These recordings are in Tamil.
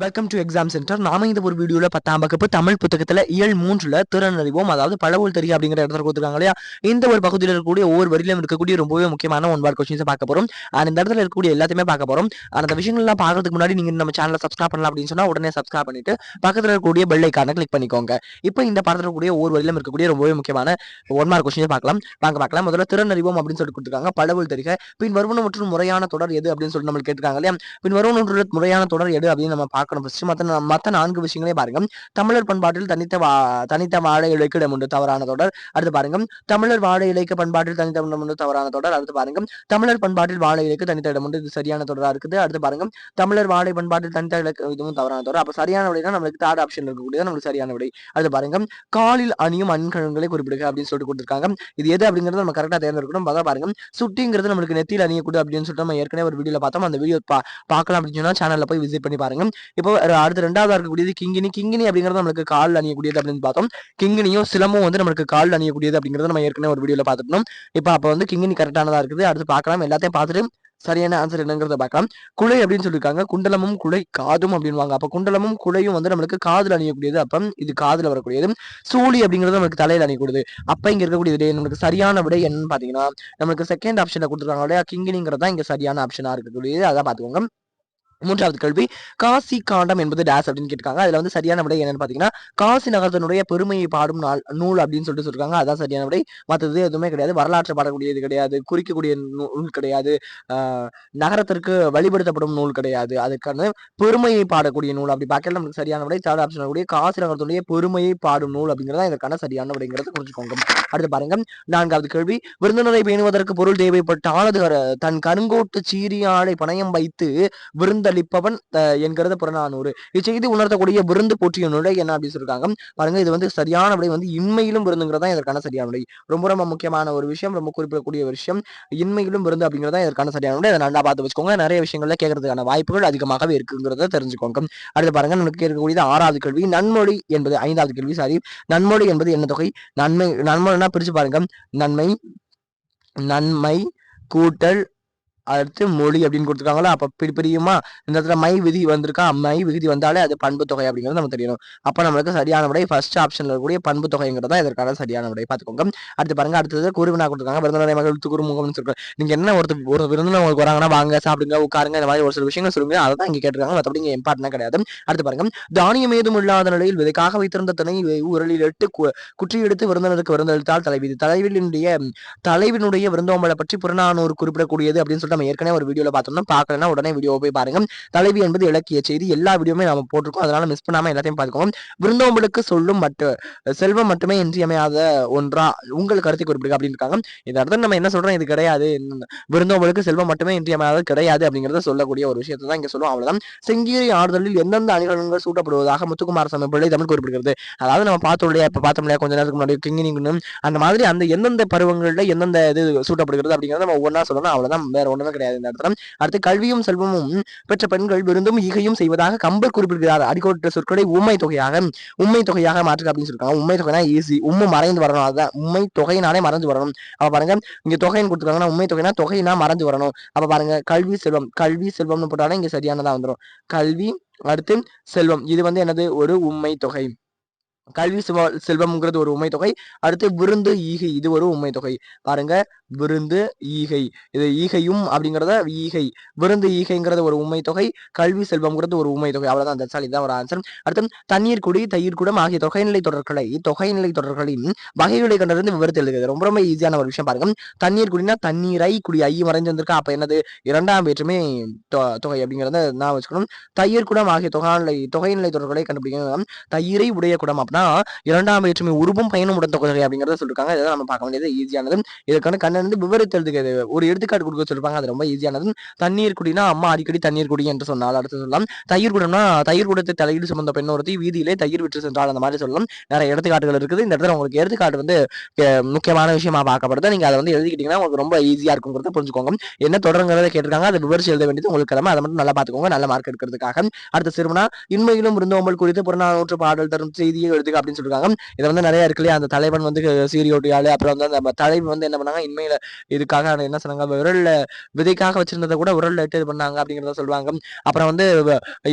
வெல்கம் டு எக்ஸாம் சென்டர் நாம இந்த ஒரு வீடியோல பத்தாம் வகுப்பு தமிழ் புத்தகத்துல இயல் மூன்றுல திறனறிவோம் அதாவது பழவூல் தெரிய அப்படிங்கிற இடத்துல கொடுத்துருக்காங்க இல்லையா? இந்த ஒரு பகுதியில் இருக்கக்கூடிய ஒவ்வொரு வரியிலும் இருக்கக்கூடிய ரொம்பவே முக்கியமான ஒன் மார்க் கொஸ்டின்ஸை பார்க்க போறோம். அந்த இந்த இடத்துல இருக்கக்கூடிய எல்லாத்தையுமே பார்க்க போறோம். அந்த விஷயங்கள்லாம் பார்க்கறதுக்கு முன்னாடி நீங்க நம்ம சேனலை சப்ஸ்கிரைப் பண்ணலாம் அப்படின்னு சொன்னா உடனே சப்ஸ்கிரைப் பண்ணிட்டு பக்கத்துல இருக்கக்கூடிய பெல் ஐக்கானை கிளிக் பண்ணிக்கோங்க. இப்போ இந்த படத்துல இருக்கக்கூடிய ஒவ்வொரு வரியிலும் இருக்கக்கூடிய ரொம்பவே முக்கியமான ஒன் மார்க் கொஸ்டின்ஸ் பார்க்கலாம். வாங்க பார்க்கலாம். முதல்ல திறனறிவோம் அப்படின்னு சொல்லி கொடுத்துருக்காங்க. பழவோல் தெரிக. பின் வருவன மற்றும் முறையான தொடர் எது அப்படின்னு சொல்லி நம்மளுக்கு கேட்டுருக்காங்க இல்லையா? பின் வருவன முறையான தொடர் எது அப்படின்னு நம்ம பார்க்கணும். ஃபர்ஸ்ட் மற்ற மற்ற நான்கு விஷயங்களையும் பாருங்க. தமிழர் பண்பாட்டில் தனித்த வா தனித்த வாழை இலைக்கு இடம் உண்டு. தவறான தொடர். அடுத்து பாருங்க. தமிழர் வாழை இலைக்கு பண்பாட்டில் தனித்த இடம் உண்டு. தவறான தொடர். அடுத்து பாருங்க. தமிழர் பண்பாட்டில் வாழை இலைக்கு தனித்த இடம் உண்டு. இது சரியான தொடரா இருக்குது. அடுத்து பாருங்க. தமிழர் வாழை பண்பாட்டில் தனித்த இலக்கு இதுவும் தவறான தொடர். அப்ப சரியான விடைனா நம்மளுக்கு தேர்ட் ஆப்ஷன் இருக்கக்கூடியது. நம்மளுக்கு சரியான விடை. அடுத்து பாருங்க. காலில் அணியும் அன்கழங்களை குறிப்பிடுங்க அப்படின்னு சொல்லிட்டு கொடுத்துருக்காங்க. இது எது அப்படிங்கறது நம்ம கரெக்டா தேர்ந்தெடுக்கணும். பார்த்தா பாருங்க. சுட்டிங்கிறது நம்மளுக்கு நெத்தியில் அணியக்கூடாது அப்படின்னு சொல்லிட்டு நம்ம ஏற்கனவே ஒரு வீடியோவில் பார்த்தோம். அந்த வீடியோ பா பார்க்கலாம் அப்படின்னு சொன்னா சேனல்ல போய் விசிட் பண்ணி பாருங்க. இப்போ அடுத்து ரெண்டாவதா இருக்கக்கூடியது கிங்கினி. கிங்கினி அப்படிங்கிறது நம்மளுக்கு கால் அணியக்கூடியது அப்படின்னு பார்த்தோம். கிங்கினியும் சிலமும் வந்து நம்மளுக்கு கால் அணியக்கூடியது அப்படிங்கிறது நம்ம ஏற்கனவே ஒரு வீடியோவில் பார்த்துட்டோம் இப்போ அப்போ வந்து கிங்கினி கரெக்டானதாக இருக்குது. அடுத்து பார்க்கலாம். எல்லாத்தையும் பார்த்துட்டு சரியான ஆன்சர் என்னங்கிறத பார்க்கலாம். குலை அப்படின்னு சொல்லியிருக்காங்க குண்டலமும் குலை காதும் அப்படின்வாங்க அப்போ குண்டலமும் குலையும் வந்து நம்மளுக்கு காதில் அணியக்கூடியது. அப்போ இது காதில் வரக்கூடியது. சூழி அப்படிங்கிறது நம்மளுக்கு தலையில் அணியக்கூடியது. அப்போ இங்கே இருக்கக்கூடியது நம்மளுக்கு சரியான விடை என்னன்னு பார்த்தீங்கன்னா நம்மளுக்கு செகண்ட் ஆப்ஷனில் கொடுத்துருக்காங்க இல்லையா? கிங்கினிங்கிறது தான் இங்கே சரியான ஆப்ஷனாக இருக்கக்கூடியது. அதான் பார்த்துக்கோங்க. மூன்றாவது கேள்வி காசி காண்டம் என்பது டேஸ் அப்படின்னு கேட்டிருக்காங்க. அதுல வந்து சரியான விடை என்னன்னு பாத்தீங்கன்னா காசி நகரத்தினுடைய பெருமையை பாடும் நாள் நூல் அப்படின்னு சொல்லிட்டு சொல்லிருக்காங்க. அதான் சரியான விடை. மற்றது எதுவுமே கிடையாது. வரலாற்று பாடக்கூடியது கிடையாது. குறிக்கக்கூடிய நூல் கிடையாது. நகரத்திற்கு வழிபடுத்தப்படும் நூல் கிடையாது. அதுக்கான பெருமையை பாடக்கூடிய நூல் அப்படி பார்க்கல நமக்கு சரியான விடை. தேர்ட் ஆப்ஷன் கூடிய காசி நகரத்துடைய பெருமையை பாடும் நூல் அப்படிங்கிறதா இதற்கான சரியான விடைங்கிறத புரிஞ்சுக்கோங்க. அடுத்து பாருங்க. நான்காவது கேள்வி விருந்தினரை பேணுவதற்கு பொருள் தேவைப்பட்டால் அது தன் கருங்கோட்டு சீரியாடை பணயம் வைத்து விருந்த விருந்தளிப்பவன் என்கிறது புறநானூறு. இச்செய்தி உணர்த்தக்கூடிய விருந்து போற்றிய நுழை என்ன அப்படின்னு சொல்லிருக்காங்க பாருங்க இது வந்து சரியான விடை வந்து இன்மையிலும் தான் இதற்கான சரியான விடை. ரொம்ப ரொம்ப முக்கியமான ஒரு விஷயம் ரொம்ப குறிப்பிடக்கூடிய விஷயம். இன்மையிலும் விருந்து தான் இதற்கான சரியான விடை. அதை நல்லா பார்த்து வச்சுக்கோங்க. நிறைய விஷயங்கள்ல கேட்கறதுக்கான வாய்ப்புகள் அதிகமாகவே இருக்குங்கிறத தெரிஞ்சுக்கோங்க. அடுத்து பாருங்க நமக்கு இருக்கக்கூடியது ஆறாவது கேள்வி. நன்மொழி என்பது ஐந்தாவது கேள்வி சாரி. நன்மொழி என்பது என்ன தொகை? நன்மை நன்மொழினா பிரிச்சு பாருங்க. நன்மை நன்மை கூட்டல் அடுத்து மொழி அப்படின்னு கொடுத்துருக்காங்களா அப்போ பிரி பிரியுமா? இந்த இடத்துல மை விதி வந்திருக்கா? மை விகுதி வந்தாலே அது பண்பு தொகை அப்படிங்கிறது நமக்கு தெரியணும். அப்ப நம்மளுக்கு சரியான விடை ஃபர்ஸ்ட் ஆப்ஷன்ல இருக்கக்கூடிய பண்பு தொகைங்கிறது தான் இதற்கான சரியான விடை. பார்த்துக்கோங்க. அடுத்து பாருங்க அடுத்தது குருவினா கொடுத்துருக்காங்க விருந்தினரை மகிழ்த்து குருமுகம்னு சொல்றாங்க நீங்க என்ன ஒருத்தர் ஒரு விருந்தினர் உங்களுக்கு வராங்கன்னா வாங்க சாப்பிடுங்க உட்காருங்க இந்த மாதிரி ஒரு சில விஷயங்கள் சொல்லுங்க. அதை தான் இங்க கேட்டிருக்காங்க. மற்றபடி இங்கே இம்பார்ட்டனா கிடையாது. அடுத்து பாருங்க தானியம் ஏதும் இல்லாத நிலையில் விதைக்காக வைத்திருந்த திணை உரலில் எட்டு குற்றி எடுத்து விருந்தினருக்கு விருந்தளித்தால் தலைவி தலைவினுடைய தலைவினுடைய விருந்தோம்பலை பற்றி புறநானூறு குறிப்பிடக்கூடியது அப்படின்னு சொல்லிட்டு நம்ம ஏற்கனவே ஒரு வீடியோவில் பார்த்தோம்னா பார்க்கலன்னா உடனே வீடியோ போய் பாருங்க. தலைவி என்பது இலக்கிய செய்தி. எல்லா வீடியோமே நம்ம போட்டிருக்கோம். அதனால மிஸ் பண்ணாம எல்லாத்தையும் பார்த்துக்கோம் விருந்தோம்பலுக்கு சொல்லும் மட்டு செல்வம் மட்டுமே இன்றியமையாத ஒன்றா? உங்கள் கருத்தை குறிப்பிடுங்க அப்படின்னு இருக்காங்க இதை அர்த்தம் நம்ம என்ன சொல்றோம்? இது கிடையாது. விருந்தோம்பலுக்கு செல்வம் மட்டுமே இன்றியமையாத கிடையாது அப்படிங்கறத சொல்லக்கூடிய ஒரு விஷயத்தை தான் இங்க சொல்லுவோம். அவ்வளவுதான். செங்கீரி ஆறுதலில் எந்தெந்த அணிகலன்கள் சூட்டப்படுவதாக முத்துக்குமார சாமி பிள்ளை தமிழ் குறிப்பிடுகிறது. அதாவது நம்ம பார்த்தோம் இல்லையா? இப்போ பார்த்தோம் இல்லையா? கொஞ்ச நேரத்துக்கு முன்னாடி கிங்கினிங்னு அந்த மாதிரி அந்த எந்தெந்த பருவங்கள்ல எந்தெந்த இது சூட்டப்படுகிறது அப்படிங்கிறத நம்ம ஒவ்வொன்றா சொல்லணும். அவ்வளவுதான். வேற ஒன்று ஒண்ணுமே கிடையாது இந்த இடத்துல அடுத்து கல்வியும் செல்வமும் பெற்ற பெண்கள் விருந்தும் ஈகையும் செய்வதாக கம்பர் குறிப்பிடுகிறார். அடிக்கோட்ட சொற்களை உண்மை தொகையாக உண்மை தொகையாக மாற்றுக அப்படின்னு சொல்லிருக்காங்க. உண்மை தொகைனா ஈஸி உண்மை மறைந்து வரணும். அதுதான். உண்மை தொகையினாலே மறைஞ்சு வரணும். அப்ப பாருங்க இங்க தொகைன்னு கொடுத்துருக்காங்கன்னா உண்மை தொகைனா தொகைனா மறைஞ்சு வரணும். அப்ப பாருங்க கல்வி செல்வம். கல்வி செல்வம்னு போட்டாலும் இங்க சரியானதா வந்துடும் கல்வி அடுத்து செல்வம். இது வந்து என்னது? ஒரு உண்மை தொகை. கல்வி செல்வம்ங்கிறது ஒரு உண்மை தொகை. அடுத்து விருந்து ஈகை இது ஒரு உண்மை தொகை. பாருங்க விருந்து ஈகை. இது ஈகையும் அப்படிங்கிறத ஈகை. விருந்து ஈகைங்கிறது ஒரு உண்மை தொகை கல்வி செல்வம்ங்கிறது ஒரு உண்மை தொகை அவ்வளவுதான் அந்த தான் ஒரு ஆன்சர் அடுத்து தண்ணீர் குடி தயிர் குடம் ஆகிய தொகைநிலை தொடர்களை தொகைநிலை தொடர்களின் வகைகளை கண்டறிந்து விவரத்தை எழுதுகிறது. ரொம்ப ரொம்ப ஈஸியான ஒரு விஷயம் பாருங்க. தண்ணீர் குடினா தண்ணீரை குடி ஐ மறைஞ்சு வந்திருக்கா? அப்ப என்னது? இரண்டாம் வேற்றுமை தொகை அப்படிங்கறத நான் வச்சுக்கணும். தயிர் குடம் ஆகிய தொகைநிலை தொகைநிலை தொடர்களை கண்டுபிடிக்கணும். தயிரை உடைய குடம் அப்படின்னா இரண்டாம் வேற்றுமை உருவும் பயனும் உடன் தொகை அப்படிங்கிறத சொல்லிருக்காங்க. இதை நம்ம பார்க்க வேண்டியது ஈஸியானது இதற்கான விவரித்து எழுதுகிறது ஒரு எடுத்துக்காட்டு கொடுக்க சொல்லிருப்பாங்க. அது ரொம்ப ஈஸியானது தண்ணீர் குடினா அம்மா அடிக்கடி தண்ணீர் குடி என்று சொன்னால் அடுத்து சொல்லலாம். தயிர் குடம்னா தயிர் குடத்தை தலையீடு சுமந்த பெண் ஒருத்தி வீதியிலே தயிர் விட்டு சென்றால் அந்த மாதிரி சொல்லலாம். நிறைய எடுத்துக்காட்டுகள் இருக்குது. இந்த இடத்துல உங்களுக்கு எடுத்துக்காட்டு வந்து முக்கியமான விஷயமா பார்க்கப்படுது. நீங்க அதை வந்து எழுதிக்கிட்டீங்கன்னா உங்களுக்கு ரொம்ப ஈஸியா இருக்குங்கிறத புரிஞ்சுக்கோங்க. என்ன தொடருங்கிறத கேட்டிருக்காங்க. அதை விவரிச்சு எழுத வேண்டியது உங்களுக்கு கடமை அதை மட்டும் நல்லா பார்த்துக்கோங்க. நல்ல மார்க் எடுக்கிறதுக்காக. அடுத்த சிறுவனா இன்மையிலும் விருந்தோம்பல் குறித்து புறநானூற்று பாடல் தரும் செய்தியை எழுதுக அப்படின்னு சொல்லிருக்காங்க. இதை வந்து நிறைய இருக்குல்லையா அந்த தலைவன் வந்து சீரியோட்டியாளு அப்புறம் வந்து அந்த தலைவன் வந்து என்ன பண்ணாங்க? இன்மை தலைமையில இதுக்காக என்ன சொன்னாங்க? விரல்ல விதைக்காக வச்சிருந்ததை கூட விரல்ல இட்டு இது பண்ணாங்க அப்படிங்கிறத சொல்லுவாங்க. அப்புறம் வந்து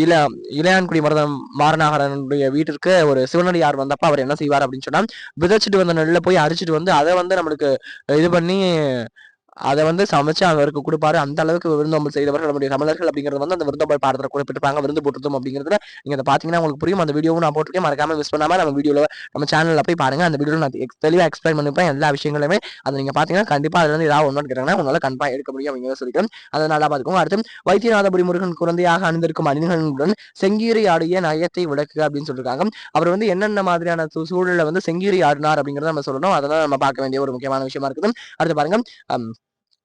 இல இளையான்குடி மருதம் மாரநாகரனுடைய வீட்டிற்கு ஒரு சிவனடியார் வந்தப்ப அவர் என்ன செய்வார் அப்படின்னு சொன்னா விதைச்சிட்டு வந்த நெல்லை போய் அரிச்சிட்டு வந்து அதை வந்து நம்மளுக்கு இது பண்ணி அதை வந்து சமைச்சு அவருக்கு கொடுப்பாரு. அந்த அளவுக்கு விருந்தோம்பல் செய்தவர்கள் நம்முடைய தமிழர்கள் அப்படிங்கிறது வந்து அந்த விருந்தோம்பல் பாடத்தில் குறிப்பிட்டிருப்பாங்க. விருந்து போட்டுருந்தோம் அப்படிங்கிறதுல நீங்க அதை பார்த்தீங்கன்னா உங்களுக்கு புரியும். அந்த வீடியோவும் நான் போட்டிருக்கேன். மறக்காம மிஸ் பண்ணாம நம்ம வீடியோவில் நம்ம சேனலில் போய் பாருங்க. அந்த வீடியோவில் நான் தெளிவாக எக்ஸ்பிளைன் பண்ணிப்பேன் எல்லா விஷயங்களுமே அதை நீங்க பாத்தீங்கன்னா கண்டிப்பா அதுல இருந்து ஏதாவது ஒன்று கேட்டாங்கன்னா உங்களால கண்டிப்பாக எடுக்க முடியும் அப்படிங்கிறத சொல்லிக்கிறேன். அதை நல்லா பார்த்துக்கோங்க அடுத்து வைத்தியநாதபுரி முருகன் குழந்தையாக அணிந்திருக்கும் அணிகளுடன் செங்கீரி ஆடிய நயத்தை விளக்குக அப்படின்னு சொல்லியிருக்காங்க அவர் வந்து என்னென்ன மாதிரியான சூழலில் வந்து செங்கீரி ஆடினார் அப்படிங்கிறத நம்ம சொல்லணும். அதெல்லாம் நம்ம பார்க்க வேண்டிய ஒரு முக்கியமான விஷயமா இருக்குது. அடுத்து பாருங்க.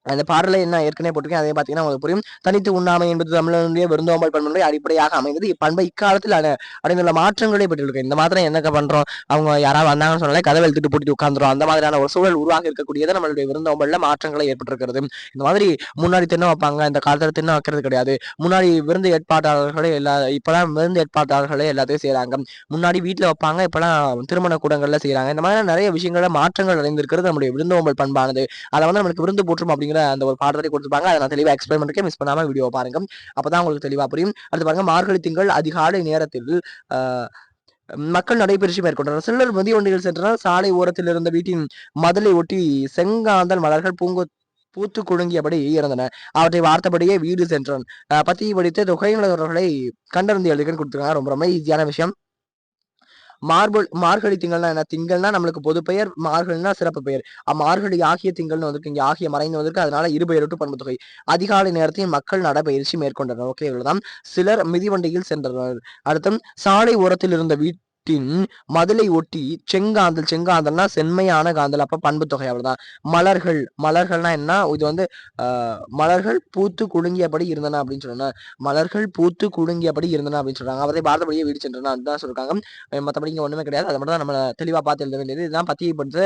அந்த பாடலை என்ன ஏற்கனவே போட்டிருக்கேன் அதே பார்த்தீங்கன்னா உங்களுக்கு புரியும். தனித்து உண்ணாமை என்பது தமிழனுடைய விருந்தோம்பல் பண்புடைய அடிப்படையாக அமைந்தது. இப்பண்பை இக்காலத்தில் அடைந்துள்ள மாற்றங்களே பெற்றிருக்கு. இந்த மாதிரி என்ன பண்றோம்? அவங்க யாராவது வந்தாங்கன்னு சொன்னாலே கதவை எழுத்துட்டு போட்டு உட்காந்துரும் அந்த மாதிரியான ஒரு சூழல் உருவாக இருக்கக்கூடியது நம்மளுடைய விருந்தோம்பல்ல மாற்றங்களை ஏற்பட்டிருக்கிறது. இந்த மாதிரி முன்னாடி தின்ன வைப்பாங்க இந்த காலத்தில் தின்ன வைக்கிறது கிடையாது. முன்னாடி விருந்து ஏற்பாட்டாளர்களே எல்லா இப்பெல்லாம் விருந்து ஏற்பாட்டாளர்களே எல்லாத்தையும் செய்யறாங்க முன்னாடி வீட்டில் வைப்பாங்க இப்பெல்லாம் திருமண கூடங்கள்ல செய்யறாங்க இந்த மாதிரி நிறைய விஷயங்கள மாற்றங்கள் அடைந்திருக்கிறது நம்முடைய விருந்தோம்பல் பண்பானது. அதை வந்து நம்மளுக்கு விருந்து போற்றும் அப்படிங்கிற அந்த ஒரு பாடத்தை கொடுத்துருப்பாங்க. அதை நான் தெளிவாக எக்ஸ்பிளைன் பண்ணிருக்கேன் மிஸ் பண்ணாம வீடியோ பாருங்க. அப்பதான் உங்களுக்கு தெளிவாக புரியும். அடுத்து பாருங்க மார்கழி திங்கள் அதிகாலை நேரத்தில் மக்கள் நடைபயிற்சி மேற்கொண்டனர். சிலர் வண்டிகள் சென்றனர். சாலை ஓரத்தில் இருந்த வீட்டின் மதலை ஒட்டி செங்காந்தல் மலர்கள் பூங்கு பூத்து குழுங்கியபடி இருந்தன. அவற்றை வார்த்தபடியே வீடு சென்றான். பத்தி படித்து தொகையினர்களை கண்டறிந்து எழுதுகள் கொடுத்துருக்காங்க ரொம்ப ரொம்ப ஈஸியான விஷயம். மார்பல் மார்கழி திங்கள்னா என்ன? திங்கள்னா நம்மளுக்கு பொது பெயர் மார்கழினா சிறப்பு பெயர். மார்கழி ஆகிய திங்கள்னு வந்திருக்கு இங்க ஆகிய மறைந்து வந்திருக்கு அதனால இருபெயரொட்டு பண்பு தொகை அதிகாலை நேரத்தில் மக்கள் நடைபயிற்சி மேற்கொண்டனர். ஓகே இவ்வளவுதான். சிலர் மிதிவண்டியில் சென்றனர். அடுத்து சாலை ஓரத்தில் இருந்த வீட் காந்தத்தின் மதிலை ஒட்டி செங்காந்தல் செங்காந்தல்னா செம்மையான காந்தல். அப்ப பண்பு தொகை அவ்வளவுதான். மலர்கள் மலர்கள்னா என்ன? இது வந்து மலர்கள் பூத்து குலுங்கியபடி இருந்தன அப்படின்னு சொன்னா மலர்கள் பூத்து குலுங்கியபடி இருந்தன அப்படின்னு சொல்றாங்க. அவரை பாரதபடியே வீடு சென்றன அதுதான் சொல்றாங்க. மற்றபடி இங்க ஒண்ணுமே கிடையாது. அதை மட்டும் தான் நம்ம தெளிவா பார்த்து எழுத வேண்டியது. இதுதான் பத்தியை படுத்த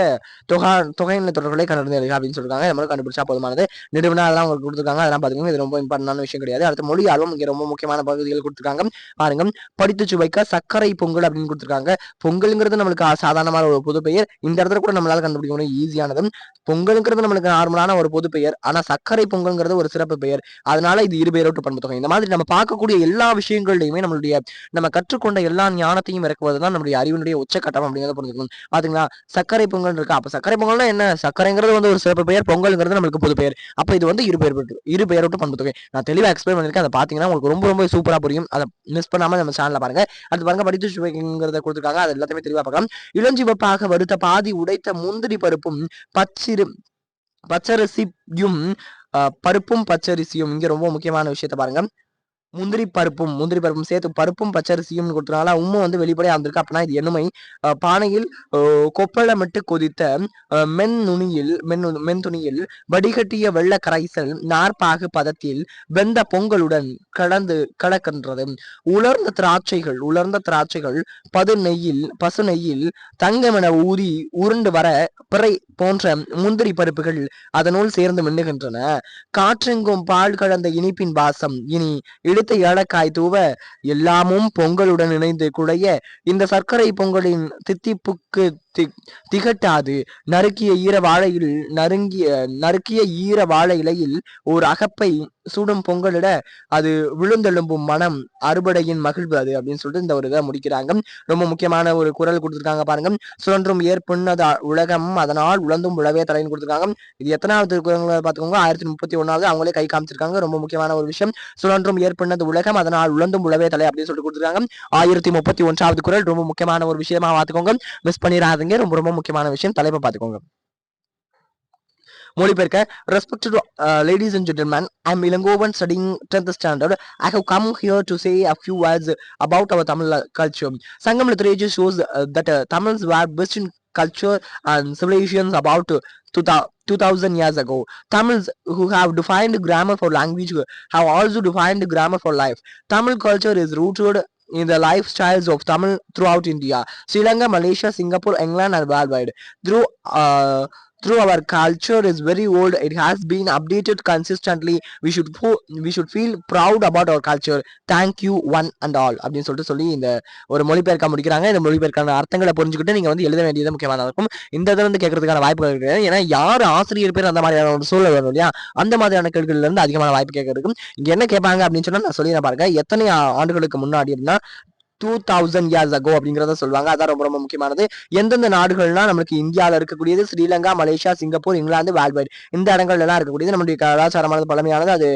தொகை தொகைநிலை தொடர்களை கண்டறிந்து அப்படின்னு சொல்றாங்க. நம்ம கண்டுபிடிச்சா போதுமானது. நிறுவனம் அதெல்லாம் உங்களுக்கு கொடுத்துருக்காங்க. அதெல்லாம் பாத்துக்கோங்க இது ரொம்ப இம்பார்ட்டன்டான விஷயம் கிடையாது. அடுத்த மொழி ஆர்வம் இங்க ரொம்ப முக்கியமான பகுதிகள் கொடுத்துருக்காங்க. பாருங்க. படித்து சுவைக்க சர்க்கரை பொங்கல் அப்படின்னு கொடுத்துருக்காங்க. கொடுத்துருக்காங்க. பொங்கலுங்கிறது நம்மளுக்கு சாதாரணமான ஒரு பொது பெயர். இந்த இடத்துல கூட நம்மளால கண்டுபிடிக்க முடியும். ஈஸியானதும். பொங்கலுங்கிறது நம்மளுக்கு நார்மலான ஒரு பொது பெயர். ஆனா சர்க்கரை பொங்கல்ங்கிறது ஒரு சிறப்பு பெயர். அதனால இது இரு பெயரோட்டு இந்த மாதிரி நம்ம பார்க்கக்கூடிய எல்லா விஷயங்கள்லையுமே நம்மளுடைய நம்ம கற்றுக்கொண்ட எல்லா ஞானத்தையும் இறக்குவதுதான் நம்மளுடைய அறிவினுடைய உச்சக்கட்டம் அப்படிங்கிறத புரிஞ்சுக்கணும். பாத்தீங்களா? சர்க்கரை பொங்கல் இருக்கா? அப்ப சர்க்கரை பொங்கல்னா என்ன? சர்க்கரைங்கிறது வந்து ஒரு சிறப்பு பெயர். பொங்கல்ங்கிறது நம்மளுக்கு பொது பெயர். அப்ப இது வந்து இரு பெயர் இரு பெயரோட்டு பண்பு நான் தெளிவா எக்ஸ்பிளைன் பண்ணிருக்கேன் அதை பாத்தீங்கன்னா உங்களுக்கு ரொம்ப ரொம்ப சூப்பரா புரியும். அதை மிஸ் பண்ணாம நம்ம சேனல்ல பாருங்க. அது பாருங்க. படித்து சுவைங்கிறத கொடுத்துருக்காங்க. அது எல்லாத்தையுமே தெளிவாக பார்க்கலாம். இளஞ்சிவப்பாக வருத்த பாதி உடைத்த முந்திரி பருப்பும் பச்சிரு பச்சரிசியும் பருப்பும் பச்சரிசியும். இங்க ரொம்ப முக்கியமான விஷயத்த பாருங்க. முந்திரி பருப்பும் முந்திரி பருப்பும் சேர்த்து பருப்பும் பச்சரிசியும் கொடுத்தனால உண்மை வந்து வெளிப்படையாக வந்திருக்கு. அப்படின்னா இது என்னமை? பானையில் கொப்பளமிட்டு கொதித்த மென் நுனியில் மென் மென் துணியில் வடிகட்டிய வெள்ள கரைசல் நாற்பாகு பதத்தில் வெந்த பொங்கலுடன் கடந்து கடக்கின்றது. உலர்ந்த திராட்சைகள் உலர்ந்த திராட்சைகள் பது நெய்யில் பசு நெய்யில் தங்கமென ஊறி உருண்டு வர பிறை போன்ற முந்திரி பருப்புகள் அதனுள் சேர்ந்து மின்னுகின்றன. காற்றெங்கும் பால் கலந்த இனிப்பின் வாசம். இனி இடு எடுத்த ஏலக்காய் தூவ எல்லாமும் பொங்கலுடன் இணைந்து குடைய இந்த சர்க்கரை பொங்கலின் தித்திப்புக்கு திகட்டாது. நறுக்கிய ஈர வாழையில் நறுங்கிய நறுக்கிய ஈர வாழை இலையில் ஓர் அகப்பை சுடும் பொங்கலிட அது விழுந்தெழும்பும் மனம் அறுபடையின் மகிழ்வு அது அப்படின்னு சொல்லிட்டு இந்த ஒரு இதை முடிக்கிறாங்க. ரொம்ப முக்கியமான ஒரு குரல் கொடுத்துருக்காங்க பாருங்க. சுழன்றும் ஏற்புன்னதா உலகம் அதனால் உழந்தும் உழவே தலைன்னு கொடுத்துருக்காங்க. இது எத்தனாவது குரங்களை பார்த்துக்கோங்க. ஆயிரத்தி முப்பத்தி ஒன்னாவது அவங்களே கை காமிச்சிருக்காங்க. ரொம்ப முக்கியமான ஒரு விஷயம். சுழன்றும் ஏற்புன்னது உலகம் அதனால் உழந்தும் உழவே தலை அப்படின்னு சொல்லிட்டு கொடுத்துருக்காங்க. ஆயிரத்தி முப்பத்தி ஒன்றாவது குரல் ரொம்ப முக்கியமான ஒரு விஷயமா பார்த்துக்கோங்க. மிஸ் பண்ணிடாது பாருங்க ரொம்ப ரொம்ப முக்கியமான விஷயம் தலைப்பை பார்த்துக்கோங்க மொழிபெயர்க்க respected ladies and gentlemen I am Ilangovan studying tenth standard I have come here to say a few words about our Tamil culture Sangam literature shows that Tamils were best in culture and civilizations about uh, 2000 years ago. Tamils who have defined grammar for language have also defined grammar for life. Tamil culture is rooted in the lifestyles of Tamil throughout India, Sri Lanka, Malaysia, Singapore, England, and worldwide. Through uh, through our culture is very old. It has been updated consistently. We should fo- we should feel proud about our culture. Thank you one and all அப்படின்னு சொல்லிட்டு சொல்லி இந்த ஒரு மொழிபெயர்க்க முடிக்கிறாங்க. இந்த மொழிபெயர்க்கான அர்த்தங்களை புரிஞ்சுக்கிட்டு நீங்க வந்து எழுத வேண்டியது முக்கியமானதா இருக்கும். இந்த இதை வந்து கேட்கறதுக்கான வாய்ப்புகள் கிடையாது ஏன்னா யார் ஆசிரியர் பேர் அந்த மாதிரியான ஒரு சூழல் வரும் இல்லையா? அந்த மாதிரியான கேள்விகள்ல இருந்து அதிகமான வாய்ப்பு கேட்கறதுக்கும் இங்க என்ன கேட்பாங்க அப்படின்னு சொன்னா நான் சொல்லி நான் பாருங்க. எத்தனை ஆண்டுகளுக்கு முன்னாடி அப்படின்னா டூ தௌசண்ட் இயர்ஸ் அகோ அப்படிங்கிறத சொல்லுவாங்க. அதான் ரொம்ப ரொம்ப முக்கியமானது. எந்தெந்த நாடுகள்னா நம்மளுக்கு இந்தியாவில் இருக்கக்கூடியது ஸ்ரீலங்கா மலேசியா சிங்கப்பூர் இங்கிலாந்து வேல்வைட் இந்த இடங்கள்லாம் இருக்கக்கூடியது நம்மளுடைய கலாச்சாரமானது பழமையானது அது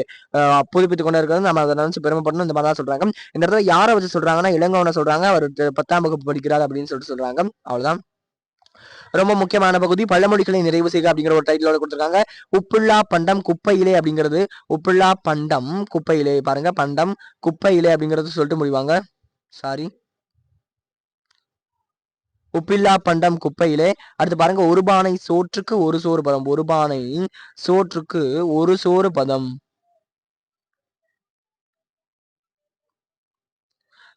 புதுப்பித்து கொண்டு இருக்கிறது நம்ம அதை நினைச்சு பெருமைப்படணும். இந்த மாதிரி தான் சொல்றாங்க. இந்த இடத்துல யாரை வச்சு சொல்றாங்கன்னா இளங்கவனை சொல்றாங்க. அவர் பத்தாம் வகுப்பு படிக்கிறார் அப்படின்னு சொல்லிட்டு சொல்றாங்க. அவ்வளவுதான். ரொம்ப முக்கியமான பகுதி. பழமொழிகளை நிறைவு செய்க அப்படிங்கிற ஒரு டைட்டிலோட கொடுத்துருக்காங்க. உப்புள்ளா பண்டம் குப்பையிலே அப்படிங்கிறது. உப்புள்ளா பண்டம் குப்பையிலே. பாருங்க. பண்டம் குப்பையிலே அப்படிங்கிறது சொல்லிட்டு முடிவாங்க. சாரி உப்பில்லா பண்டம் குப்பையிலே. அடுத்து பாருங்க ஒரு பானை சோற்றுக்கு ஒரு சோறு பதம். ஒரு பானை சோற்றுக்கு ஒரு சோறு பதம்.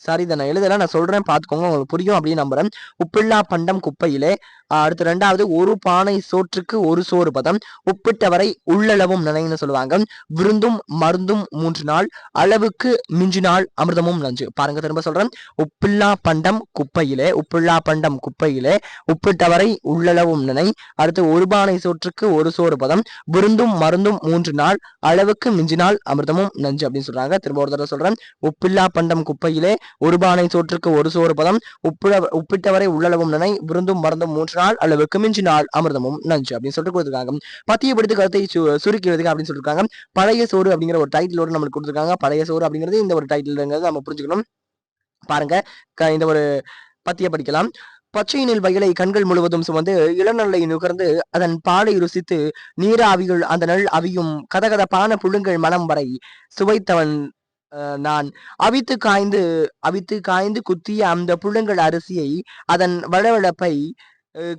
சாரி இதை நான் எழுதல. நான் சொல்றேன் பார்த்துக்கோங்க. உங்களுக்கு புரியும் அப்படின்னு நம்புறேன். உப்பில்லா பண்டம் குப்பையிலே அடுத்து ரெண்டாவது ஒரு பானை சோற்றுக்கு ஒரு சோறு பதம் உப்பிட்டவரை உள்ளளவும் நினைன்னு சொல்லுவாங்க. விருந்தும் மருந்தும் மூன்று நாள் அளவுக்கு மிஞ்சினால் அமிர்தமும் நஞ்சு. பாருங்க திரும்ப சொல்றேன். உப்பில்லா பண்டம் குப்பையிலே உப்பில்லா பண்டம் குப்பையிலே உப்பிட்டவரை உள்ளளவும் நினை அடுத்து ஒரு பானை சோற்றுக்கு ஒரு சோறு பதம் விருந்தும் மருந்தும் மூன்று நாள் அளவுக்கு மிஞ்சினால் அமிர்தமும் நஞ்சு அப்படின்னு சொல்றாங்க. திரும்ப ஒரு தடவை சொல்றேன். உப்பில்லா பண்டம் குப்பையிலே ஒரு பானை சோற்றுக்கு ஒரு சோறு பதம் உப்பிட உப்பிட்டவரை உள்ளளவும் நினை விருந்தும் மருந்தும் மூன்று நாள் அளவுக்கு மிஞ்சினால் அமிர்தமும் நஞ்சு அப்படின்னு சொல்லிட்டு கொடுத்துருக்காங்க. பத்திய படித்து கருத்தை சு அப்படின்னு சொல்லிருக்காங்க. பழைய சோறு அப்படிங்கிற ஒரு டைட்டிலோடு நம்மளுக்கு கொடுத்துருக்காங்க. பழைய சோறு அப்படிங்கிறது இந்த ஒரு டைட்டில்ங்கிறது நம்ம புரிஞ்சுக்கணும். பாருங்க க- இந்த ஒரு பத்திய படிக்கலாம். பச்சை நெல் வயலை கண்கள் முழுவதும் சுமந்து இளநெல்லை நுகர்ந்து அதன் பாலை ருசித்து நீராவிகள் அந்த நெல் அவியும் கதகதப்பான புழுங்கள் மனம் வரை சுவைத்தவன் நான் அவித்து காய்ந்து அவித்து காய்ந்து குத்திய அந்த புழுங்கல் அரிசியை அதன் வளவளப்பை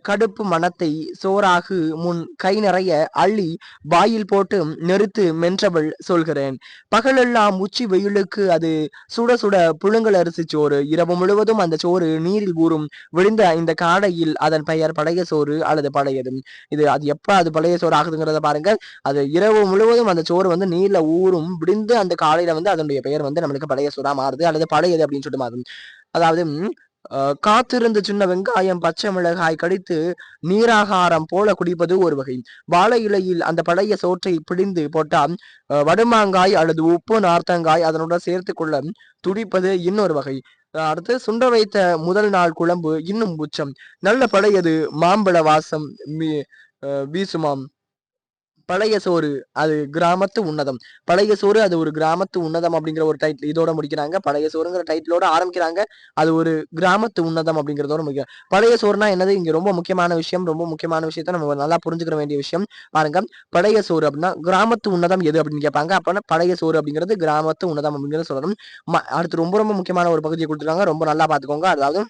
கடுப்பு மணத்தை சோறாகு முன் கை நிறைய அள்ளி வாயில் போட்டு நெருத்து மென்றவள் சொல்கிறேன். பகலெல்லாம் உச்சி வெயிலுக்கு அது சுட சுட புழுங்கல் அரிசி சோறு. இரவு முழுவதும் அந்த சோறு நீரில் ஊறும். விழுந்த இந்த காடையில் அதன் பெயர் பழைய சோறு அல்லது பழையது இது அது எப்ப அது பழைய சோறு ஆகுதுங்கிறத பாருங்க அது இரவு முழுவதும் அந்த சோறு வந்து நீர்ல ஊறும். விழுந்து அந்த காலையில வந்து அதனுடைய பெயர் வந்து நம்மளுக்கு பழைய சோறா மாறுது அல்லது பழையது அப்படின்னு சொல்லிட்டு மாறுது அதாவது காத்திருந்த சின்ன வெங்காயம் பச்சை மிளகாய் கடித்து நீராகாரம் போல குடிப்பது ஒரு வகை. வாழை இலையில் அந்த பழைய சோற்றை பிடிந்து போட்டால் அஹ், வடுமாங்காய் அல்லது உப்பு நார்த்தங்காய் அதனுடன் சேர்த்து கொள்ள துடிப்பது இன்னொரு வகை. அடுத்து சுண்ட வைத்த முதல் நாள் குழம்பு இன்னும் உச்சம். நல்ல பழையது மாம்பழ வாசம் வீசுமாம். பழைய சோறு அது கிராமத்து உன்னதம். பழைய சோறு அது ஒரு கிராமத்து உன்னதம் அப்படிங்கிற ஒரு டைட்டில் இதோட முடிக்கிறாங்க. பழைய சோறுங்கிற டைட்டிலோட ஆரம்பிக்கிறாங்க. அது ஒரு கிராமத்து உன்னதம் அப்படிங்கிறதோட முடிக்கிறாங்க. பழைய சோறுனா என்னது? இங்க ரொம்ப முக்கியமான விஷயம். ரொம்ப முக்கியமான விஷயத்த நம்ம நல்லா புரிஞ்சுக்கிற வேண்டிய விஷயம். பாருங்க பழைய சோறு அப்படின்னா கிராமத்து உன்னதம் எது அப்படின்னு கேட்பாங்க? அப்பனா பழைய சோறு அப்படிங்கிறது கிராமத்து உன்னதம் அப்படிங்கிறத சொல்லணும். அடுத்து ரொம்ப ரொம்ப முக்கியமான ஒரு பகுதியை கொடுத்துருக்காங்க. ரொம்ப நல்லா பாத்துக்கோங்க அதாவது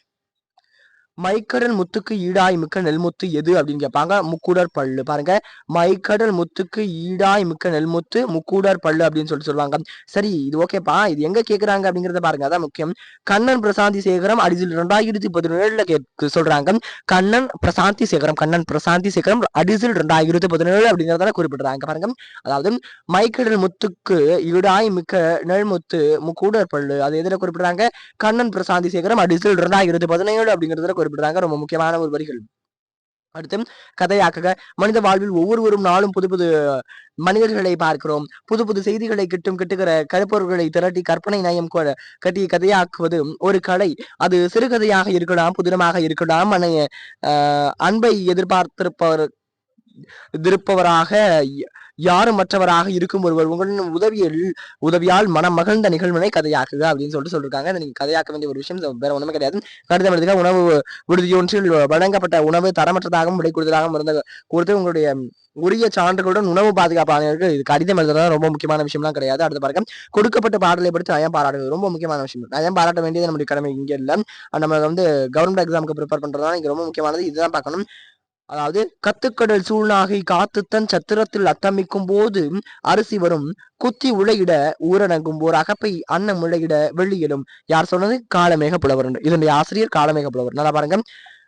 மைக்கடல் முத்துக்கு ஈடாய் மிக்க நெல்முத்து எது அப்படின்னு கேட்பாங்க? முக்கூடர் பல்லு. பாருங்க. மைக்கடல் முத்துக்கு ஈடாய் மிக்க நெல்முத்து முக்கூடர் பல்லு அப்படின்னு சொல்லிட்டு சொல்லுவாங்க. சரி இது ஓகேப்பா. இது எங்க கேட்கறாங்க அப்படிங்கறத பாருங்க. அதான் முக்கியம். கண்ணன் பிரசாந்தி சேகரம் அடிசில் ரெண்டாயிரத்தி பதினேழுல கேட்க சொல்றாங்க. கண்ணன் பிரசாந்தி சேகரம் கண்ணன் பிரசாந்தி சேகரம் அடிசில் ரெண்டாயிரத்தி பதினேழு அப்படிங்கறத குறிப்பிடுறாங்க. பாருங்க. அதாவது மைக்கடல் முத்துக்கு ஈடாய் மிக்க நெல்முத்து முக்கூடர் பல்லு. அது எதுல குறிப்பிடுறாங்க? கண்ணன் பிரசாந்தி சேகரம் அடிசில் ரெண்டாயிரத்தி பதினேழு அப்படிங்கறதுல குறிப்பிடுறாங்க. ரொம்ப முக்கியமான ஒரு வரிகள். அடுத்து கதையாக்குக. மனித வாழ்வில் ஒவ்வொருவரும் நாளும் புது புது மனிதர்களை பார்க்கிறோம். புது புது செய்திகளை கிட்டும் கிட்டுகிற கருப்பொருள்களை திரட்டி கற்பனை நயம் கட்டி கதையாக்குவது ஒரு கலை. அது சிறுகதையாக இருக்கலாம் புதினமாக இருக்கலாம். அன்னைய அன்பை எதிர்பார்த்திருப்பவர் திருப்பவராக யாரும் மற்றவராக இருக்கும் ஒருவர் உங்களின் உதவியில் உதவியால் மனம் மகிழ்ந்த நிகழ்வினை கதையாக்குக அப்படின்னு சொல்லிட்டு சொல்லியிருக்காங்க நீங்க கதையாக்க வேண்டிய ஒரு விஷயம். வேற ஒண்ணுமே கிடையாது. கடிதம் எழுதுக உணவு விடுதியொன்றில் வழங்கப்பட்ட உணவு தரமற்றதாகவும் விலை கூடுதலாகவும் இருந்த கொடுத்து உங்களுடைய உரிய சான்றுகளுடன் உணவு பாதுகாப்பு இது கடிதம் எழுதுறது ரொம்ப முக்கியமான விஷயம்லாம் கிடையாது. அடுத்த பாருங்க. கொடுக்கப்பட்ட பாடலை படித்து நயம் பாராட்டுவது ரொம்ப முக்கியமான விஷயம். நயம் பாராட்ட வேண்டியது நம்முடைய கடமை. இங்கே இல்லை. நம்ம வந்து கவர்மெண்ட் எக்ஸாமுக்கு ப்ரிப்பேர் பண்றதுனால இங்கே ரொம்ப முக்கியமானது. இதுதான் பார்க்கணும். அதாவது கத்துக்கடல் சூழ்நாகை காத்துத்தன் சத்திரத்தில் அத்தமிக்கும் போது அரிசி வரும். குத்தி உழையிட ஊரடங்கும். ஓர் அகப்பை அன்னம் உழையிட வெள்ளியிலும் யார் சொன்னது? காலமேக புலவர் இதனுடைய ஆசிரியர் காலமேக புலவர். நல்லா பாருங்க.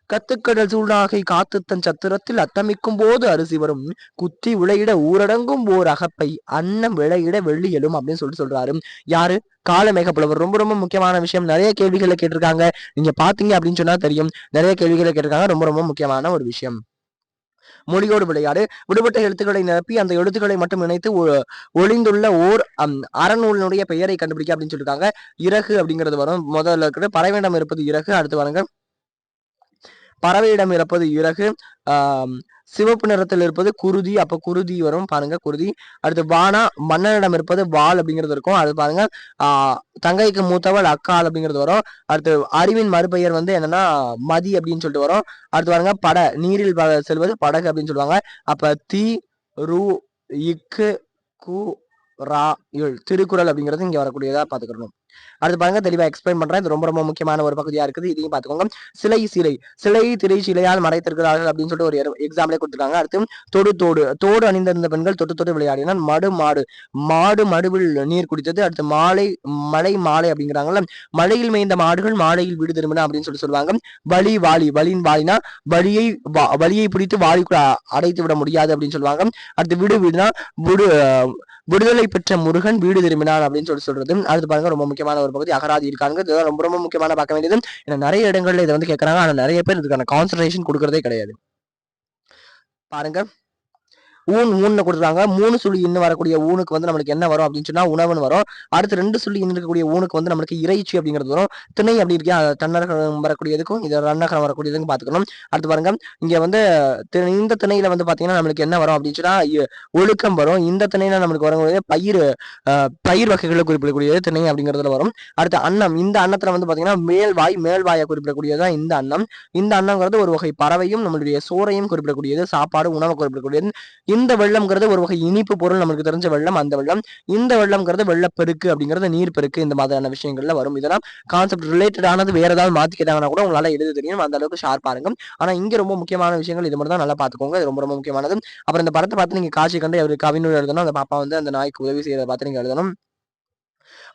கத்துக்கடல் சூழ்நாகை காத்து தன் சத்திரத்தில் அத்தமிக்கும் போது அரிசி வரும். குத்தி உழையிட ஊரடங்கும். ஓர் அகப்பை அன்னம் விளையிட வெள்ளியலும் அப்படின்னு சொல்லிட்டு சொல்றாரு. யாரு? காலமேகப்புலவர் ரொம்ப ரொம்ப முக்கியமான விஷயம். நிறைய கேள்விகளை கேட்டிருக்காங்க. நீங்க பாத்தீங்க அப்படின்னு சொன்னா தெரியும். நிறைய கேள்விகளை கேட்டிருக்காங்க. ரொம்ப ரொம்ப முக்கியமான ஒரு விஷயம். மொழியோடு விளையாடு. விடுபட்ட எழுத்துக்களை நிரப்பி அந்த எழுத்துக்களை மட்டும் இணைத்து ஒ- ஒளிந்துள்ள ஓர் அம், அறநூலினுடைய பெயரை கண்டுபிடிக்க அப்படின்னு சொல்லியிருக்காங்க இறகு அப்படிங்கிறது வரும். முதல்ல இருக்கிற பறவையிடம் இருப்பது இறகு அடுத்து வரங்க. பறவையிடம் இருப்பது இறகு ஆஹ் சிவப்பு நிறத்தில் இருப்பது குருதி அப்ப குருதி வரும். பாருங்க குருதி. அடுத்து வானா மன்னனிடம் இருப்பது வால் அப்படிங்கிறது இருக்கும். அது பாருங்க தங்கைக்கு மூத்தவள் அக்கால் அப்படிங்கிறது வரும். அடுத்து அறிவின் மறுபெயர் வந்து என்னன்னா மதி அப்படின்னு சொல்லிட்டு வரும். அடுத்து பாருங்க பட நீரில் செல்வது படகு அப்படின்னு சொல்லுவாங்க. அப்ப தி ரு இக்கு கு ரா திருக்குறள் அப்படிங்கிறது இங்க வரக்கூடியதா பாத்துக்கணும் அடுத்து பாருங்க தெளிவா எக்ஸ்பிளைன் பண்றேன். இது ரொம்ப ரொம்ப முக்கியமான ஒரு பகுதியா இருக்குது. இதையும் பாத்துக்கோங்க சிலை சிலை. சிலை திரை சிலையால் மறைத்திருக்கிறார்கள் அப்படின்னு சொல்லிட்டு ஒரு எக்ஸாம்பிளே கொடுத்துருக்காங்க. அடுத்து தொடு தோடு. தோடு அணிந்திருந்த பெண்கள் தொட்டு தொட்டு விளையாடினால் மடு மாடு. மாடு மடுவில் நீர் குடித்தது. அடுத்து மாலை மலை மாலை அப்படிங்கிறாங்கல்ல. மலையில் மேய்ந்த மாடுகள் மாலையில் வீடு திரும்பின அப்படின்னு சொல்லி சொல்லுவாங்க. வலி வாலி. வலியின் வாலினா வலியை வா- வலியை பிடித்து வாலிக்குள்ள அடைத்து விட முடியாது அப்படின்னு சொல்லுவாங்க. அடுத்து விடு வீடுனா விடு விடுதலை பெற்ற முருகன் வீடு திரும்பினான் அப்படின்னு சொல்லி சொல்றது. அடுத்து பாருங்க ரொம்ப முக்கியம் முக்கியமான ஒரு பகுதி அகராதி இருக்காங்க ரொம்ப ரொம்ப முக்கியமான பார்க்க வேண்டியது. ஏன்னா நிறைய இடங்கள்ல இதை வந்து கேட்கறாங்க ஆனா நிறைய பேர் இதுக்கான கான்சன்ட்ரேஷன் கொடுக்கறதே கிடையாது. பாருங்க. ஊன் ஊன்னு கொடுத்துருக்காங்க மூணு சுழி இன்னும் வரக்கூடிய ஊனுக்கு வந்து நம்மளுக்கு என்ன வரும் அப்படின்னு சொன்னா உணவுன்னு வரும். அடுத்து ரெண்டு சுழி இன்னும் இருக்கக்கூடிய ஊனுக்கு வந்து நம்மளுக்கு இறைச்சி அப்படிங்கிறது வரும். திணை அப்படி இருக்கா. தன்னரகம் வரக்கூடியதுக்கும் இது ரன்னகரம் வரக்கூடியதுக்கும் பாத்துக்கணும். அடுத்து பாருங்க இங்க வந்து இந்த திணையில வந்து பாத்தீங்கன்னா நம்மளுக்கு என்ன வரும் அப்படின்னு சொன்னா ஒழுக்கம் வரும். இந்த திணையில நம்மளுக்கு வரக்கூடிய பயிர் பயிர் வகைகளை குறிப்பிடக்கூடியது திணை அப்படிங்கிறதுல வரும். அடுத்து அன்னம் இந்த அன்னத்துல வந்து பாத்தீங்கன்னா மேல்வாய் மேல்வாயை குறிப்பிடக்கூடியதுதான் இந்த அன்னம். இந்த அன்னங்கிறது ஒரு வகை பறவையும் நம்மளுடைய சோறையும் குறிப்பிடக்கூடியது. சாப்பாடு உணவை குறிப்பிடக்கூடியது. இந்த வெள்ளம்ங்கிறது ஒரு வகை இனிப்பு பொருள் நமக்கு தெரிஞ்ச வெள்ளம் அந்த வெள்ளம். இந்த வெள்ளம்ங்கிறது வெள்ளப்பெருக்கு அப்படிங்கிறது நீர் பெருக்கு இந்த மாதிரியான விஷயங்கள்ல வரும். இதெல்லாம் கான்செப்ட் ரிலேட்டடானது வேற ஏதாவது மாத்தி கேட்டாங்கன்னா கூட உங்களால எழுத தெரியும். அந்த அளவுக்கு ஷார்ப்பா இருக்கும். ஆனா இங்க ரொம்ப முக்கியமான விஷயங்கள் இது மட்டும் தான் நல்லா பாத்துக்கோங்க இது ரொம்ப ரொம்ப முக்கியமானது. அப்புறம் இந்த படத்தை பார்த்து நீங்க காட்சி கண்டு அவருக்கு கவிஞர் எழுதணும். அந்த பாப்பா வந்து அந்த நாய்க்கு உதவி செய்யறதை பார்த்து நீங்க எழுதணும்.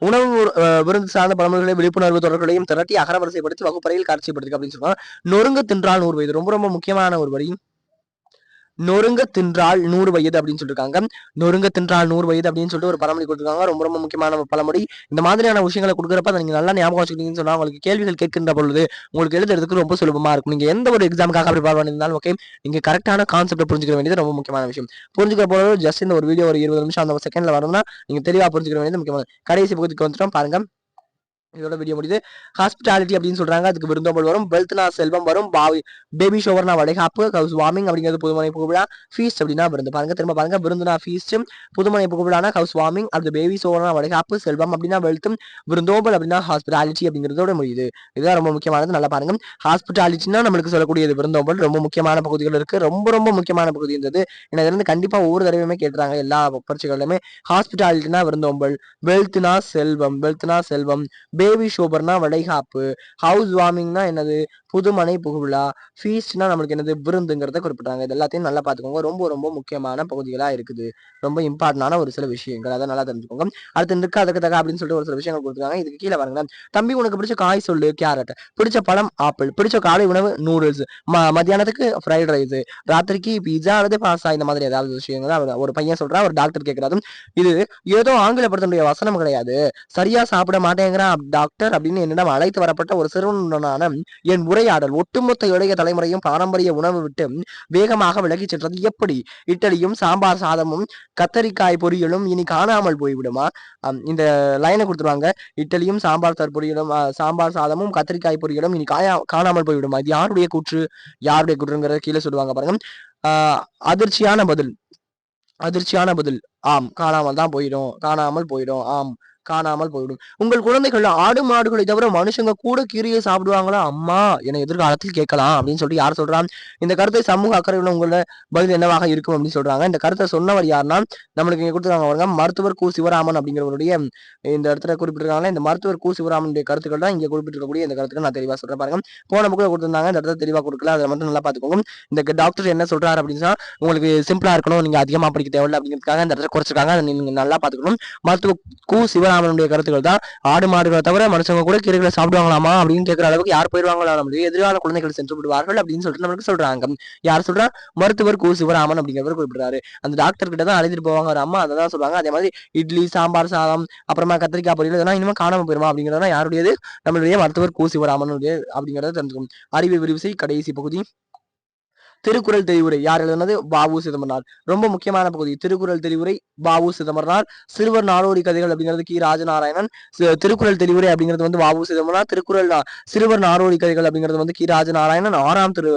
உணவு விருந்து சார்ந்த பழமொழிகளை விழிப்புணர்வு தொடர்களையும் திரட்டி அகரவரிசைப்படுத்தி வகுப்பறையில் காட்சிப்படுத்தி அப்படின்னு சொல்லுவாங்க. நொறுங்க தின்றால் நூறு வயது. ரொம்ப ரொம்ப முக்கியமான ஒரு வழியும் நொறுங்க தின்றால் நூறு வயது அப்படின்னு சொல்லியிருக்காங்க நொறுங்க தின்றால் நூறு வயது அப்படின்னு சொல்லிட்டு ஒரு பழமொழி கொடுத்துருக்காங்க. ரொம்ப ரொம்ப முக்கியமான பழமொழி. இந்த மாதிரியான விஷயங்களை கொடுக்குறப்ப அதை நீங்க நல்லா ஞாபகம் வச்சுக்கிட்டீங்கன்னு சொன்னா உங்களுக்கு கேள்விகள் கேட்கின்ற பொழுது உங்களுக்கு எழுதுறதுக்கு ரொம்ப சுலபமா இருக்கும். நீங்க எந்த ஒரு எக்ஸாமுக்காக ப்ரிப்பேர் பண்ணியிருந்தாலும் ஓகே நீங்க கரெக்டான கான்செப்ட் புரிஞ்சுக்க வேண்டியது ரொம்ப முக்கியமான விஷயம். புரிஞ்சுக்கிற போது ஜஸ்ட் இந்த ஒரு வீடியோ ஒரு இருபது நிமிஷம் அந்த செகண்ட்ல வரணும்னா நீங்க தெளிவா புரிஞ்சுக்க வேண்டியது முக்கியமான கடைசி பகுதிக்கு வந்துட்டோம். பாருங்க. இதோட வீடியோ முடியுது. ஹாஸ்பிட்டாலிட்டி அப்படின்னு சொல்றாங்க. அதுக்கு விருந்தோம்பல் வரும். வெல்த்னா செல்வம் வரும். பாவி பேபி ஷோவர்னா வளைகாப்பு ஹவுஸ் வார்மிங் அப்படிங்கிறது புதுமனை புகழா ஃபீஸ்ட் அப்படின்னா விருந்து. பாருங்க திரும்ப பாருங்க. விருந்துனா ஃபீஸ்ட் புதுமனை புகழானா ஹவுஸ் வார்மிங் அது பேபி ஷோவர்னா வளைகாப்பு செல்வம் அப்படின்னா வெல்த்தும் விருந்தோம்பல் அப்படின்னா ஹாஸ்பிட்டாலிட்டி அப்படிங்கிறதோட முடியுது. இதுதான் ரொம்ப முக்கியமானது. நல்லா பாருங்க. ஹாஸ்பிட்டாலிட்டினா நம்மளுக்கு சொல்லக்கூடியது விருந்தோம்பல். ரொம்ப முக்கியமான பகுதிகள் இருக்கு. ரொம்ப ரொம்ப முக்கியமான பகுதி இருந்தது. ஏன்னா இருந்து கண்டிப்பா ஒவ்வொரு தடவையுமே கேட்டுறாங்க எல்லா பரீட்சைகளிலுமே. ஹாஸ்பிட்டாலிட்டினா விருந்தோம்பல். வெல்த்னா செல்வம். வெல்த்னா செல்வம். பே டேவி ஷோபர்னா வளைகாப்பு ஹவுஸ் வார்மிங்னா என்னது? புதுமனை புகுவிழா ஃபீஸ்ட்னா நம்மளுக்கு என்னது? விருந்துங்கிறத குறிப்பிட்டாங்க இது எல்லாத்தையும் நல்லா பார்த்துக்கோங்க. ரொம்ப ரொம்ப முக்கியமான பகுதிகளா இருக்குது. ரொம்ப இம்பார்ட்டண்டான ஒரு சில விஷயங்கள். அதை நல்லா தெரிஞ்சுக்கோங்க. அடுத்து நிற்க அதுக்கு தக அப்படின்னு சொல்லிட்டு ஒரு சில விஷயங்கள் கொடுத்துருக்காங்க. இதுக்கு கீழே பாருங்க தம்பி உனக்கு பிடிச்ச காய் சொல்லு. கேரட் பிடிச்ச பழம் ஆப்பிள் பிடிச்ச காலை உணவு நூடுல்ஸ் ம மத்தியானத்துக்கு ஃப்ரைட் ரைஸ் ராத்திரிக்கு பீஸா அல்லது பாஸ்தா இந்த மாதிரி ஏதாவது விஷயங்கள். அவர் ஒரு பையன் சொல்றா ஒரு டாக்டர் கேட்கறாரு. இது ஏதோ ஆங்கில படத்தினுடைய வசனம் கிடையாது. சரியா சாப்பிட மாட்டேங்கிறான் டாக்டர் அப்படின்னு என்னிடம் அழைத்து வரப்பட்ட ஒரு சிறுவனுடனான என் உரையாடல். ஒட்டுமொத்த இளைய தலைமுறையும் பாரம்பரிய உணவு விட்டு வேகமாக விலகிச் சென்றது எப்படி? இட்டலியும் சாம்பார் சாதமும் கத்தரிக்காய் பொரியலும் இனி காணாமல் போய்விடுமா? இந்த லைனை கொடுத்துருவாங்க. இட்டலியும் சாம்பார் தர் பொரியலும் சாம்பார் சாதமும் கத்திரிக்காய் பொரியலும் இனி காயா காணாமல் போய்விடுமா? இது யாருடைய கூற்று? யாருடைய கூற்றுங்கிறத கீழே சொல்லுவாங்க பாருங்க. ஆஹ் அதிர்ச்சியான பதில். அதிர்ச்சியான பதில். ஆம் காணாமல் தான் போயிடும். காணாமல் போயிடும். ஆம். காணாமல் போயிடும் உங்கள் குழந்தைகள் ஆடு மாடுகளை தவிர மனுஷங்க கூட கீரையை சாப்பிடுவாங்களா? அம்மா என எதிர்காலத்தில் கேட்கலாம் அப்படின்னு சொல்லிட்டு யார் சொல்றான் இந்த கருத்தை சமூக அக்கறையுள்ள உங்களோட பதில் என்னவாக இருக்கும் அப்படின்னு சொல்றாங்க. இந்த கருத்தை சொன்னவர் யாருன்னா நம்மளுக்கு இங்க கொடுத்துருக்காங்க பாருங்க மருத்துவர் கு. சிவராமன் அப்படிங்கிறவருடைய இந்த இடத்துல குறிப்பிட்டிருக்காங்க இந்த மருத்துவர் கு. சிவராமனுடைய கருத்துக்கள் தான் இங்க குறிப்பிட்டிருக்கக்கூடிய இந்த கருத்துக்கள் நான் தெளிவா சொல்றேன் பாருங்க. போன புக்கில் கொடுத்திருந்தாங்க இந்த இடத்துல தெளிவா கொடுக்கல அதை மட்டும் நல்லா பாத்துக்கோங்க இந்த டாக்டர் என்ன சொல்றாரு அப்படின்னா உங்களுக்கு சிம்பிளா இருக்கணும் நீங்க அதிகமா படிக்க தேவையில்லை அப்படிங்கிறதுக்காக இந்த இடத்துல குறைச்சிருக்காங்க. அதை நீங்க நல்லா பாத்துக்கணும் மருத்துவ கு. சிவராமன் சிவராமனுடைய கருத்துக்கள் தான். ஆடு மாடுகளை தவிர மனுஷங்க கூட கீரைகளை சாப்பிடுவாங்களாமா அப்படின்னு கேட்குற அளவுக்கு யார் போயிருவாங்களா நம்மளுடைய எதிர்கால குழந்தைகள் சென்று விடுவார்கள் அப்படின்னு சொல்லிட்டு நமக்கு சொல்றாங்க. யார் சொல்றா? மருத்துவர் கு. சிவராமன் அப்படிங்கிறவர் குறிப்பிடுறாரு. அந்த டாக்டர் கிட்ட தான் அழைத்துட்டு போவாங்க. ஒரு அம்மா அதை தான் சொல்லுவாங்க. அதே மாதிரி இட்லி சாம்பார் சாதம் அப்புறமா கத்திரிக்காய் பொரியல் இதெல்லாம் இனிமே காணாம போயிருமா அப்படிங்கிறதுனா யாருடையது? நம்மளுடைய மருத்துவர் கு. சிவராமனுடைய அப்படிங்கிறத தெரிஞ்சுக்கும் அறிவு விரிவிசை கடைசி பகுதி. திருக்குறள் தெரிவுரை. யார் எழுதுனது? பாபு சிதம்பரனார். ரொம்ப முக்கியமான பகுதி. திருக்குறள் தெரிவுரை பாபு சிதம்பரனார். சிறுவர் நாடோடி கதைகள் அப்படிங்கிறது கி. ராஜநாராயணன். திருக்குறள் தெரிவுரை அப்படிங்கிறது வந்து பாபு சிதம்பரனார். திருக்குறள் சிறுவர் நாடோடி கதைகள் அப்படிங்கிறது வந்து கி. ராஜநாராயணன். ஆறாம் திரு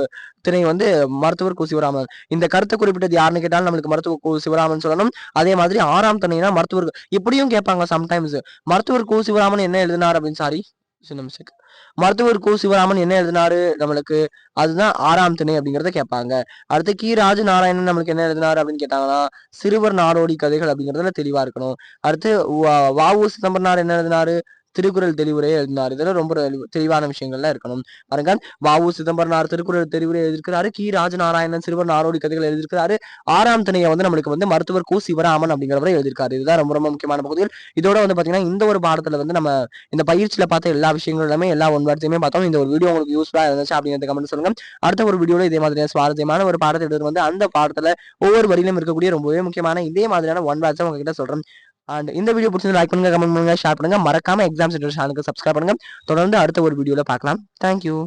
திணை வந்து மருத்துவர் கு சிவராமன் இந்த கருத்தை குறிப்பிட்டது யாருன்னு கேட்டாலும் நம்மளுக்கு மருத்துவர் கு சிவராமன் சொல்லணும். அதே மாதிரி ஆறாம் திணைனா மருத்துவர் இப்படியும் கேட்பாங்க சம்டைம்ஸ் மருத்துவர் கு சிவராமன் என்ன எழுதினார் அப்படின்னு சாரி? சின்ன மிஸ்டேக் மருத்துவர் கு சிவராமன் என்ன எழுதினாரு நம்மளுக்கு அதுதான் ஆறாம் திணை அப்படிங்கிறத கேட்பாங்க அடுத்து கி ராஜ நாராயணன் நம்மளுக்கு என்ன எழுதினாரு அப்படின்னு கேட்டாங்கன்னா சிறுவர் நாடோடி கதைகள் அப்படிங்கிறதுல தெளிவா இருக்கணும் அடுத்து வ- உ சிதம்பரனார் என்ன எழுதினாரு திருக்குறள் தெளிவுரையை எழுதினார். இதெல்லாம் ரொம்ப தெளிவான விஷயங்கள்ல இருக்கணும். பாருங்க வாவு சிதம்பரனார் திருக்குறள் தெளிவுரை எழுதியிருக்கிறாரு. கி. ராஜநாராயணன் சிறுவர் நாரோடி கதைகள் எழுதியிருக்கிறாரு. ஆறாம் திணையை வந்து நம்மளுக்கு வந்து மருத்துவர் கு. சிவராமன் அப்படிங்கிறவரை எழுதியிருக்காரு. இதுதான் ரொம்ப ரொம்ப முக்கியமான பகுதிகள். இதோட வந்து பாத்தீங்கன்னா இந்த ஒரு பாடத்துல வந்து நம்ம இந்த பயிற்சியில பார்த்த எல்லா விஷயங்களுமே எல்லா ஒன்வார்த்தையுமே பார்த்தோம். இந்த ஒரு வீடியோ உங்களுக்கு யூஸ்ஃபுல்லா இருந்துச்சு அப்படிங்கிறத கமெண்ட் சொல்லுங்க. அடுத்த ஒரு வீடியோல இதே மாதிரியான சுவாரஸ்யமான ஒரு பாடத்தை எடுத்து வந்து அந்த பாடத்துல ஒவ்வொரு வரியிலும் இருக்கக்கூடிய ரொம்பவே முக்கியமான இதே மாதிரியான ஒன் வேர்ட்ஸ் உங்ககிட்ட சொல்றேன். அண்ட் இந்த வீடியோ பிடிச்சது லைக் பண்ணுங்க கமெண்ட் பண்ணுங்க ஷேர் பண்ணுங்க. மறக்காம எக்ஸாம் சென்டர் சேனலுக்கு சப்ஸ்கிரைப் பண்ணுங்க. தொடர்ந்து அடுத்த ஒரு வீடியோவில் பார்க்கலாம். தேங்க்யூ